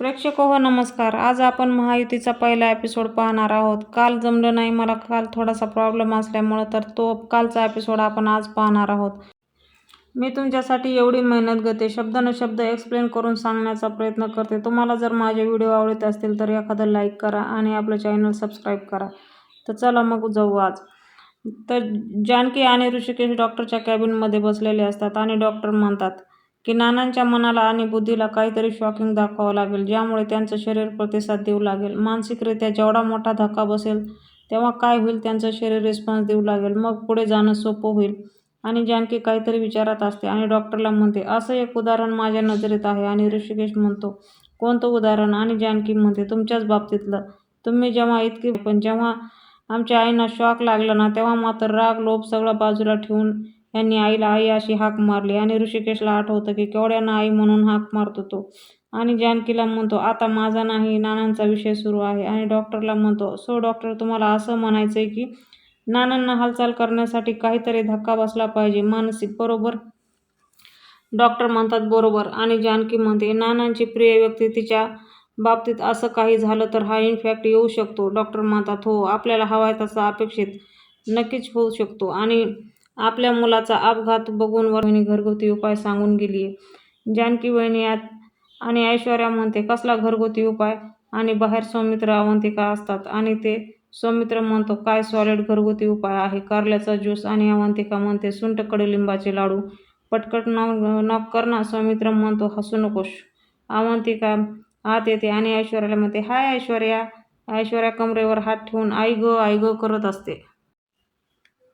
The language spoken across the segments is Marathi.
प्रेक्षक हो नमस्कार. आज आपण महायुतीचा पहिला एपिसोड पाहणार आहोत. काल जमलं नाही मला काल थोडासा प्रॉब्लेम असल्यामुळं तर तो कालचा एपिसोड आपण आज पाहणार आहोत. मी तुमच्यासाठी एवढी मेहनत घेते शब्द न शब्द एक्सप्लेन करून सांगण्याचा प्रयत्न करते. तुम्हाला जर माझे व्हिडिओ आवडत असतील तर एखादं लाईक करा आणि आपलं चॅनल सबस्क्राईब करा. तर चला मग जाऊ आज. तर जानकी आणि ऋषिकेश डॉक्टरच्या कॅबिनमध्ये बसलेले असतात आणि डॉक्टर म्हणतात की नानांच्या मनाला आणि बुद्धीला काहीतरी शॉकिंग दाखवावं लागेल ज्यामुळे त्यांचं शरीर प्रतिसाद देऊ लागेल. मानसिकरित्या जेवढा मोठा धक्का बसेल तेव्हा काय होईल? त्यांचं शरीर रिस्पॉन्स देऊ लागेल. मग पुढे जाणं सोपं होईल. आणि जानकी काहीतरी विचारात असते आणि डॉक्टरला म्हणते असं एक उदाहरण माझ्या नजरेत आहे आणि ऋषिकेश म्हणतो कोणतं उदाहरण? आणि जानकी म्हणते तुमच्याच बाबतीतलं. तुम्ही जेव्हा इतकी पण जेव्हा आमच्या आईना शॉक लागला ना तेव्हा मात्र राग लोभ सगळं बाजूला ठेवून यांनी आईला आई अशी हाक मारली आणि ऋषिकेशला आठवतं की केवढ्यानं आई म्हणून हाक मारतो तो. आणि जानकीला म्हणतो आता माझा नाही नानांचा विषय सुरू आहे. आणि डॉक्टरला म्हणतो सो डॉक्टर तुम्हाला असं म्हणायचं आहे की नानांना हालचाल करण्यासाठी काहीतरी धक्का बसला पाहिजे मानसिक बरोबर? डॉक्टर म्हणतात बरोबर. आणि जानकी म्हणते नानांची प्रिय व्यक्ती तिच्या बाबतीत असं काही झालं तर हा इन्फॅक्ट येऊ शकतो. डॉक्टर म्हणतात हो आपल्याला हवाय तसा अपेक्षित नक्कीच होऊ शकतो. आणि आपल्या मुलाचा अपघात बघून वहिनी घरगुती उपाय सांगून गेली. आहे जानकी वहिनी यात आणि ऐश्वर्या म्हणते कसला घरगुती उपाय? आणि बाहेर सौमित्र अवंतिका असतात. आणि ते सौमित्र म्हणतो काय सॉलिड घरगुती उपाय आहे? कारल्याचा ज्यूस आणि अवंतिका म्हणते सुंट कडुलिंबाचे लाडू. पटकट नॉक नॉक कर ना सौमित्र म्हणतो हसू नकोस. अवंतिका आत येते आणि ऐश्वर्याला म्हणते हाय ऐश्वर्या. ऐश्वर्या कमरेवर हात ठेवून आई ग आई ग करत असते.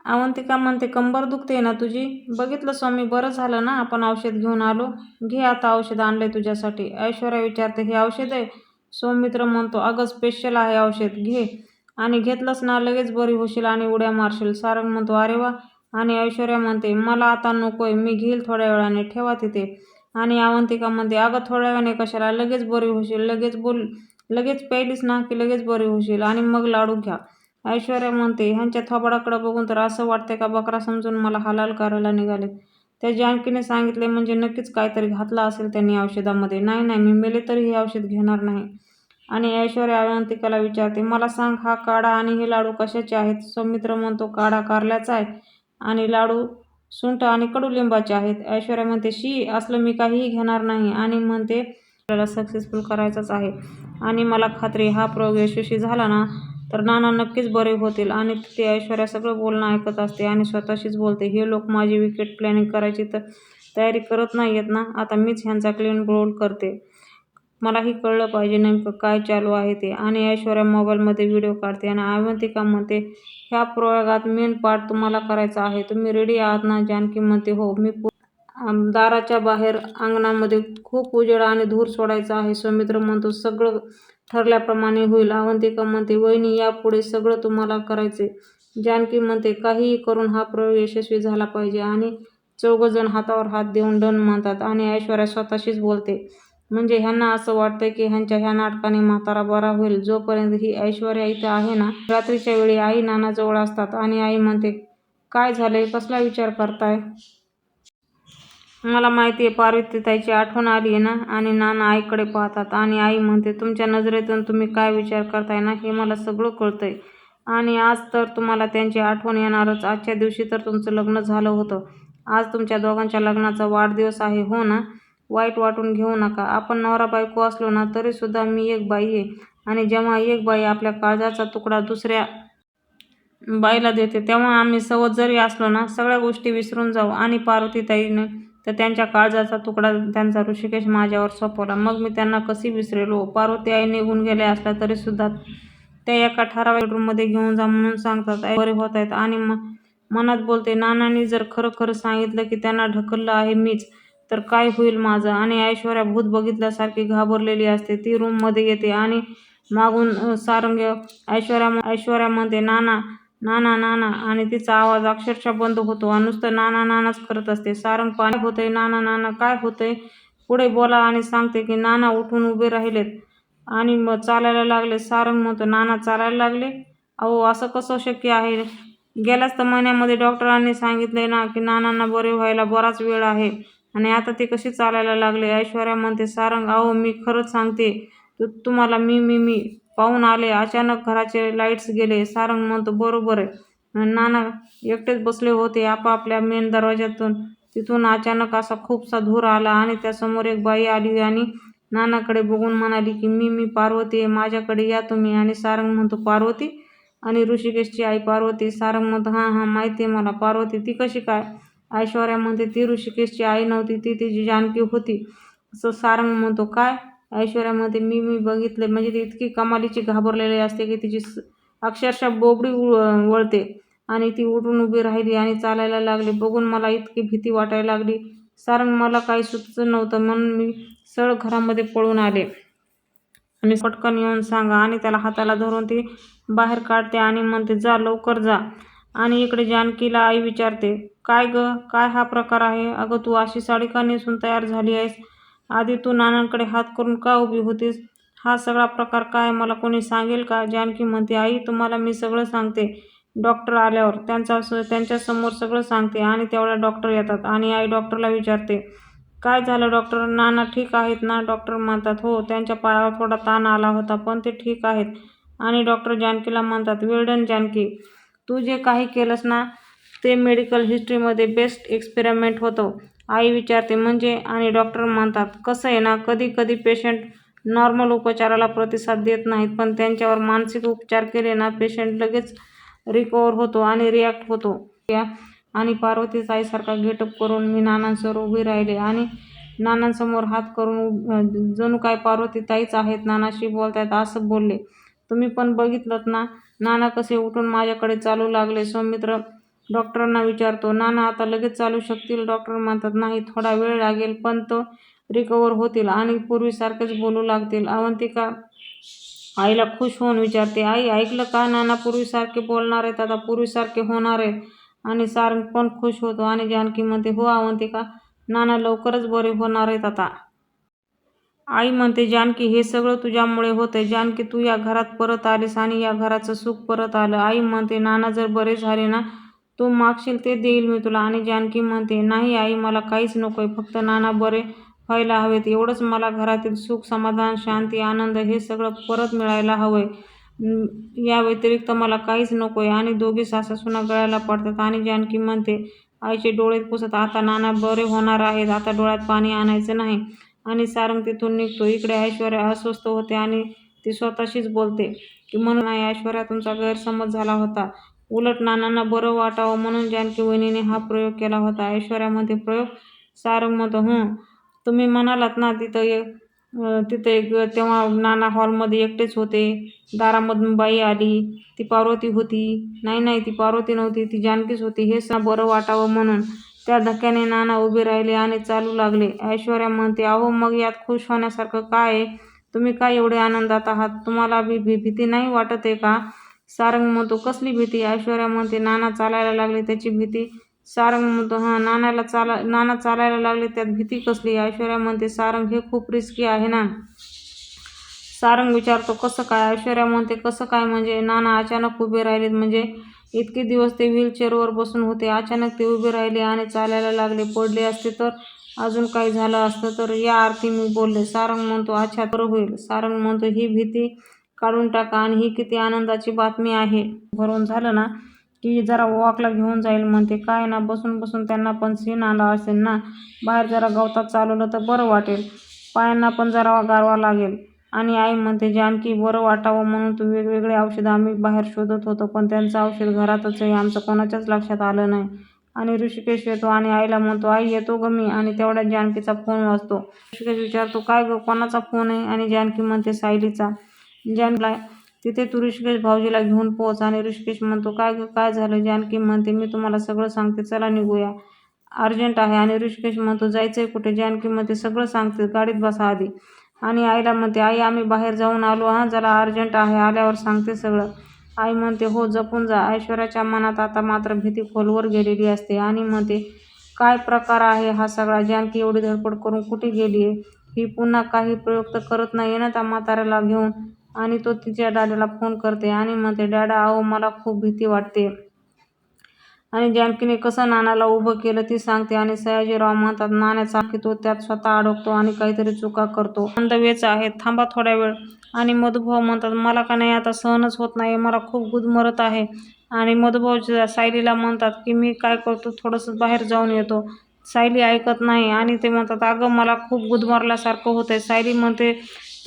अवंतिका म्हणते कंबर दुखते ना तुझी? बघितलं स्वामी बरं झालं ना? आपण औषध घेऊन आलो. घे आता औषध आणलंय तुझ्यासाठी. ऐश्वर्या विचारते हे औषध आहे? सौमित्र म्हणतो अगं स्पेशल आहे औषध. घे. आणि घेतलंच ना लगेच बरी होशील आणि उड्या मारशील. सारंग म्हणतो अरे वा. आणि ऐश्वर्या म्हणते मला आता नकोय मी घेईल थोड्या वेळाने ठेवा तिथे. आणि अवंतिका म्हणते अगं थोड्या वेळाने कशाला? लगेच बरी होशील लगेच बोल लगेच प्यायलीस ना की लगेच बरी होशील? आणि मग लाडू घ्या. ऐश्वर्या म्हणते ह्यांच्या थोबाडाकडं बघून तर असं वाटतंय का बकरा समजून मला हलाल करायला निघाले त्या जानकीने सांगितले म्हणजे नक्कीच काहीतरी घातलं असेल त्यांनी औषधामध्ये. नाही नाही मी मेले तरी हे औषध घेणार नाही. आणि ऐश्वर्या अवंतिकाला विचारते मला सांग हा काढा आणि हे लाडू कशाचे आहेत? सौमित्र म्हणतो काढा कारल्याचा आहे आणि लाडू सुंठ आणि कडुलिंबाचे आहेत. ऐश्वर्या म्हणते शी असलं मी काहीही घेणार नाही. आणि म्हणते आपल्याला सक्सेसफुल करायचंच आहे आणि मला खात्री हा प्रयोग यशस्वी झाला ना तर नाना नक्कीच बरे होतील आणि ते ऐश्वर्या सगळं बोलणं ऐकत असते आणि स्वतःशीच बोलते. हे लोक माझी विकेट प्लॅनिंग करायची तर तयारी करत नाही आहेत ना? आता मीच ह्यांचा क्लीन रोल करते. मलाही कळलं पाहिजे नेमकं काय चालू आहे ते. आणि ऐश्वर्या मोबाईलमध्ये व्हिडिओ काढते आणि अवंतिका म्हणते ह्या प्रयोगात मेन पार्ट तुम्हाला करायचा आहे. तुम्ही रेडी आहात ना? जानकी म्हणते हो मी दाराच्या बाहेर अंगणामध्ये खूप उजेड आणि धूर सोडायचा आहे. सौमित्र म्हणतो सगळं ठरल्याप्रमाणे होईल. अवंतिका म्हणते वहिनी यापुढे सगळं तुम्हाला करायचे जानकी म्हणते काहीही करून हा प्रयोग यशस्वी झाला पाहिजे आणि चौघजण हातावर हात देऊन डन म्हणतात आणि ऐश्वर्या स्वतःशीच बोलते. म्हणजे ह्यांना असं वाटतं की ह्यांच्या ह्या नाटकाने म्हातारा बरा होईल. जोपर्यंत ही ऐश्वर्या इथं आहे ना रात्रीच्या वेळी आई नानाजवळ असतात आणि आई म्हणते काय झाले कसला विचार करताय? मला माहिती आहे पार्वती ताईची आठवण आली आहे ना? आणि नाना आईकडे पाहतात. आणि आई म्हणते तुमच्या नजरेतून तुम्ही काय विचार करताय ना हे मला सगळं कळतंय. आणि आज तर तुम्हाला त्यांची आठवण येणारच. आजच्या दिवशी तर तुमचं लग्न झालं होतं. आज तुमच्या दोघांच्या लग्नाचा वाढदिवस आहे हो ना? वाईट वाटून घेऊ नका. आपण नवरा बायको असलो ना तरीसुद्धा मी एक बाई आहे. आणि जेव्हा एक बाई आपल्या काळजाचा तुकडा दुसऱ्या बाईला देते तेव्हा आम्ही सवत जरी असलो ना सगळ्या गोष्टी विसरून जाऊ. आणि पार्वतीताईने तर त्यांच्या काळजाचा तुकडा त्यांचा ऋषिकेश माझ्यावर सोपवला. मग मी त्यांना कशी विसरेलो? पार्वती आई निघून गेल्या असल्या तरीसुद्धा त्या एका ठराविक रूममध्ये घेऊन जा म्हणून सांगतात. बरे होत आहेत. आणि मनात बोलते नानांनी जर खरं खरं सांगितलं की त्यांना ढकललं आहे मीच तर काय होईल माझं? आणि ऐश्वर्या भूत बघितल्यासारखी घाबरलेली असते. ती रूममध्ये येते आणि मागून सारंग ऐश्वर्या ऐश्वर्या म्हणते नाना नाना नाना आणि तिचा आवाज अक्षरशः बंद होतो. आणि नुसतं नाना नानाच करत असते. सारंग पाणी होतंय? नाना नाना काय होतंय? पुढे बोला आणि सांगते की नाना उठून उभे राहिलेत. आणि मग चालायला लागले. सारंग म्हणतो नाना चालायला लागले? अहो असं कसं शक्य आहे? गेल्याच तर महिन्यामध्ये डॉक्टरांनी सांगितले ना की नानांना बरे व्हायला बराच वेळ आहे. आणि आता ते कशी चालायला लागले? ऐश्वर्या म्हणते सारंग अहो मी खरंच सांगते. तुम्हाला मी मी मी पाहून आले. अचानक घराचे लाईट्स गेले. सारंग म्हणतो बरोबर आहे. नाना एकटेच बसले होते. आपापल्या मेन दरवाज्यातून तिथून अचानक असा खूपसा धूर आला आणि त्यासमोर एक बाई आली आणि नानाकडे बघून म्हणाली की मी मी पार्वती आहे. माझ्याकडे या तुम्ही. आणि सारंग म्हणतो पार्वती? आणि ऋषिकेशची आई पार्वती. सारंग म्हणतो हां हां माहिती आहे मला. पार्वती ती कशी काय? ऐश्वर्या म्हणते ती ऋषिकेशची आई नव्हती. ती तिची जानकी होती. असं सारंग म्हणतो काय? ऐश्वर्यामध्ये मी मी बघितले. म्हणजे ती इतकी कमालीची घाबरलेली असते की तिची स- अक्षरशः बोबडी उळ- वळते आणि ती उठून उभी राहिली आणि चालायला लागली. बघून मला इतकी भीती वाटायला लागली. सारंग मला काही सुचत नव्हतं. म्हणून मी सळ घरामध्ये पळून आले. आणि पटकन येऊन सांगा आणि त्याला हाताला धरून ती बाहेर काढते आणि म्हणते जा लवकर जा. आणि इकडे जानकीला आई विचारते काय ग? काय हा प्रकार आहे? अगं तू अशी साडी का नेसून तयार झाली आहेस? आधी तू नानांकडे हात करून का उभी होतीस? हा सगळा प्रकार काय मला कोणी सांगेल का? जानकी म्हणते आई तुम्हाला मी सगळं सांगते. डॉक्टर आल्यावर त्यांचा त्यांच्यासमोर सगळं सांगते आणि तेवढ्या डॉक्टर येतात आणि आई डॉक्टरला विचारते काय झालं डॉक्टर? नाना ठीक आहेत ना? डॉक्टर म्हणतात हो त्यांच्या पायावर थोडा ताण आला होता पण ते ठीक आहेत. आणि डॉक्टर जानकीला म्हणतात वेल्डन जानकी तू जे काही केलंस ना ते मेडिकल हिस्ट्रीमध्ये बेस्ट एक्सपेरिमेंट होतं. आई विचारते म्हणजे? आणि डॉक्टर म्हणतात कसं आहे ना कधी कधी पेशंट नॉर्मल उपचाराला प्रतिसाद देत नाहीत पण त्यांच्यावर मानसिक उपचार केले ना पेशंट लगेच रिकवर होतो आणि रिॲक्ट होतो. या आणि पार्वतीचा आईसारखा गेटअप करून मी नानांसमोर उभी राहिले आणि नानांसमोर हात करून उभ- जणू काय पार्वती ताईच आहेत नानाशी बोलतायत असं बोलले. तुम्ही पण बघितलं ना नाना कसे उठून माझ्याकडे चालू लागले सौमित्र डॉक्टरांना विचारतो नाना आता लगेच चालू शकतील? डॉक्टर म्हणतात नाही थोडा वेळ लागेल पण तो रिकवर होतील आणि पूर्वीसारखेच बोलू लागतील. अवंतिका आईला खुश होऊन विचारते आई ऐकलं का नाना पूर्वीसारखे बोलणार आहेत आता पूर्वीसारखे होणार आहे आणि सारंग पण खुश होतो आणि जानकी म्हणते हो अवंतिका नाना लवकरच बरे होणार आहेत आता. आई म्हणते जानकी हे सगळं तुझ्यामुळे होतंय. जानकी तू या घरात परत आलीस आणि या घराचं सुख परत आलं. आई म्हणते नाना जर बरे झाले ना तू मागशील ते देईल मी तुला. आणि जानकी म्हणते नाही आई मला काहीच नकोय. फक्त नाना बरे व्हायला हवेत. एवढंच मला घरातील सुख समाधान शांती आनंद हे सगळं परत मिळायला हवंय. आहे या व्यतिरिक्त मला काहीच नकोय. आणि दोघी सासासुना गळायला पडतात. आणि जानकी म्हणते आईचे डोळे पुसत आता नाना बरे होणार आहेत. आता डोळ्यात पाणी आणायचं नाही. आणि सारंग तिथून निघतो. इकडे ऐश्वर्या अस्वस्थ होते आणि ती स्वतःशीच बोलते की म्हणून नाही ऐश्वर्या तुमचा गैरसमज झाला होता. उलट नानांना बरं वाटावं म्हणून जानकी वहिनीने हा प्रयोग केला होता. ऐश्वर्यामध्ये प्रयोग सारंगमत. म्हणतो हं तुम्ही म्हणालात ना तिथं एक तिथं एक तेव्हा नाना हॉलमध्ये एकटेच होते. दारामधून बाई आली. ती पार्वती होती. नाही नाही ती पार्वती नव्हती ती जानकीच होती. हे ना बरं वाटावं म्हणून त्या धक्क्याने नाना उभे राहिले आणि चालू लागले. ऐश्वर्या म्हणते अहो मग यात खुश होण्यासारखं काय आहे? तुम्ही काय एवढे आनंदात आहात? तुम्हाला बी भी भीती नाही वाटत आहे का? सारंग म्हणतो कसली भीती? ऐश्वर्या म्हणते नाना चालायला लागले त्याची भीती. सारंग म्हणतो हां नानाला चाला नाना चालायला लागले त्यात भीती कसली? ऐश्वर्या म्हणते सारंग हे खूप रिस्की आहे ना? सारंग विचारतो कसं काय? ऐश्वर्या म्हणते कसं काय? म्हणजे नाना अचानक उभे राहिलेत. म्हणजे इतके दिवस ते व्हीलचेअरवर बसून होते. अचानक ते उभे राहिले आणि चालायला लागले. पडले असते तर अजून काही झालं असतं तर या अर्थी मी बोलले. सारंग म्हणतो अच्छा बरं होईल. सारंग म्हणतो ही भीती काढून टाका आणि ही किती आनंदाची बातमी आहे. भरून झालं ना की जरा वॉकला घेऊन जाईल म्हणते. काय ना बसून बसून त्यांना पण सीन आला असेल ना बाहेर जरा गवतात चालवलं तर बरं वाटेल. पायांना पण जरा गारवा लागेल. आणि आई म्हणते जानकी बरं वाटावं म्हणून तू वेगवेगळे औषधं आम्ही बाहेर शोधत होतो पण त्यांचं औषध घरातच आहे आमचं कोणाच्याच लक्षात आलं नाही. आणि ऋषिकेश येतो आणि आईला म्हणतो आई येतो ग मी. आणि तेवढ्यात जानकीचा फोन वाजतो. ऋषिकेश विचारतो काय ग कोणाचा फोन आहे? आणि जानकी म्हणते सायलीचा. जानकीला तिथे तू ऋषिकेश भाऊजीला घेऊन पोहोच आणि ऋषिकेश म्हणतो काय ग काय झालं? जानकी म्हणते मी तुम्हाला सगळं सांगते चला निघूया. अर्जंट आहे. आणि ऋषिकेश म्हणतो जायचं आहे कुठे जानकी म्हणते सगळं सांगते गाडीत बसा आधी. आणि आईला म्हणते आई आम्ही बाहेर जाऊन आलो हां जरा अर्जंट आहे आल्यावर सांगते सगळं. आई म्हणते हो जपून जा. ऐश्वर्याच्या मनात आता मात्र भीती खोलवर गेलेली असते. आणि म्हणते काय प्रकार आहे हा सगळा? जानकी एवढी धडपड करून कुठे गेली आहे ही पुन्हा काही प्रयोग तर करत नाही ना त्या म्हाताऱ्याला घेऊन? आणि तो तिच्या डॅडीला फोन करते आणि म्हणते डॅडा अहो मला खूप भीती वाटते. आणि जानकीने कसं नानाला उभं केलं ती सांगते आणि सयाजीराव म्हणतात नाण्याचा की तो त्यात स्वतः अडकतो आणि काहीतरी चुका करतो. अंधवेच आहे थांबा थोड्या वेळ. आणि मधुभाऊ म्हणतात मला का नाही आता सहनच होत नाही. मला खूप गुदमरत आहे. आणि मधुभाऊ सायलीला म्हणतात की मी काय करतो? थोडंसं बाहेर जाऊन येतो. सायली ऐकत नाही आणि ते म्हणतात अगं मला खूप गुदमरल्यासारखं होतं सायली म्हणते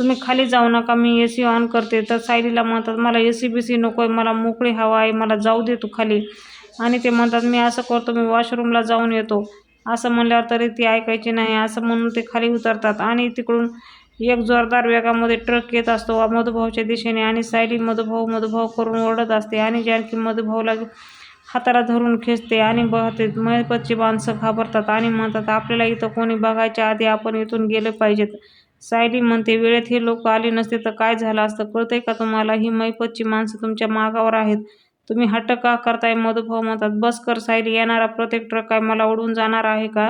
तुम्ही खाली जाऊ नका मी ए सी ऑन करते. तर सायलीला म्हणतात मला ए सी बी सी नको आहे मला मोकळी हवा आहे मला जाऊ दे तू खाली. आणि ते म्हणतात मी असं करतो मी वॉशरूमला जाऊन येतो. असं म्हणल्यावर तरी ती ऐकायची नाही असं म्हणून ते खाली उतरतात. आणि तिकडून एक जोरदार वेगामध्ये ट्रक येत असतो मधुभावच्या दिशेने. आणि सायली मधुभाऊ मधुभाव करून ओरडत असते आणि जानकी मधुभाऊला हाताला धरून खेचते आणि बहते महपतची माणसं घाबरतात आणि म्हणतात आपल्याला इथं कोणी बघायच्या आधी आपण इथून गेले पाहिजेत. सायली म्हणते वेळेत हे लोक आले नसते तर काय झालं असतं? कळतंय का तुम्हाला? ही मैपतची माणसं तुमच्या मागावर आहेत. तुम्ही हट्ट का करताय? मधुभाऊ म्हणतात बस कर सायली येणारा प्रत्येक ट्रक काय मला उडून जाणार आहे का?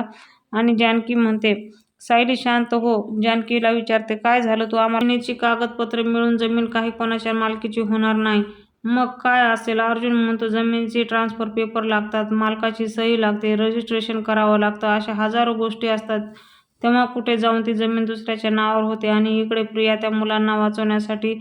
आणि जानकी म्हणते सायली शांत हो. जानकीला विचारते काय झालं? तू आम्हाला कागदपत्र मिळून जमीन काही कोणाच्या मालकीची होणार नाही. मग काय असेल? अर्जुन म्हणतो जमिनीचे ट्रान्सफर पेपर लागतात. मालकाची सही लागते. रजिस्ट्रेशन करावं लागतं. अशा हजारो गोष्टी असतात. तेव्हा कुठे जाऊन ती जमीन दुसऱ्याच्या नावावर होते आणि इकडे प्रिया त्या मुलांना वाचवण्यासाठी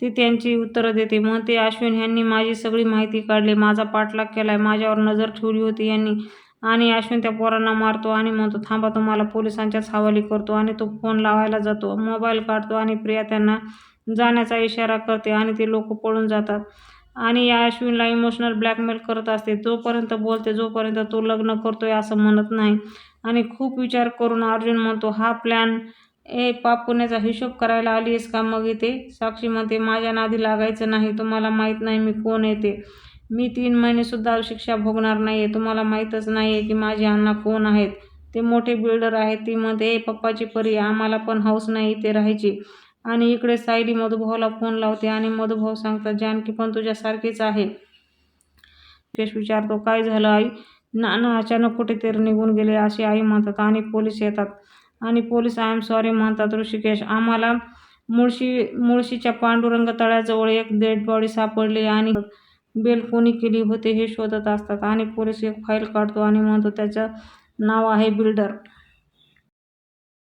ती त्यांची उत्तरं देते. मग ते अश्विन यांनी माझी सगळी माहिती काढली. माझा पाठलाग केलाय. माझ्यावर नजर ठेवली होती यांनी. आणि अश्विन त्या पोरांना मारतो आणि म्हणतो थांबा तुम्हाला पोलिसांच्याच हवाली करतो आणि तो फोन लावायला जातो. मोबाईल काढतो आणि प्रिया त्यांना जाण्याचा इशारा करते आणि ते लोक पळून जातात. आणि या अश्विनला इमोशनल ब्लॅकमेल करत असते. जोपर्यंत बोलते जोपर्यंत तो लग्न करतोय असं म्हणत नाही. आणि खूप विचार करून अर्जुन म्हणतो हा प्लॅन ए पाप पुण्याचा हिशोब करायला आली आहेस का मग इथे? साक्षी म्हणते माझ्या नादी लागायचं नाही तुम्हाला माहीत नाही मी कोण येते मी तीन महिनेसुद्धा शिक्षा भोगणार नाही आहे तुम्हाला माहीतच नाही आहे की माझे अण्णा कोण आहेत. ते मोठे बिल्डर आहेत ती म्हणते ए पप्पाची परी आम्हाला पण हौस नाही इथे राहायची. आणि इकडे सायली मधुभाऊला फोन लावते आणि मधुभाऊ सांगतात जानकी पण तुझ्यासारखीच आहे. विचारतो काय झालं आई? नाना अचानक कुठेतरी निघून गेले असे आई म्हणतात. आणि पोलीस येतात. आणि पोलीस आय एम सॉरी म्हणतात ऋषिकेश. आम्हाला मुळशी मुळशीच्या पांडुरंग तळ्याजवळ एक डेड बॉडी सापडली आणि बेल कोणी केली होते हे शोधत असतात. आणि पोलीस एक फाईल काढतो आणि म्हणतो त्याचं नाव आहे बिल्डर.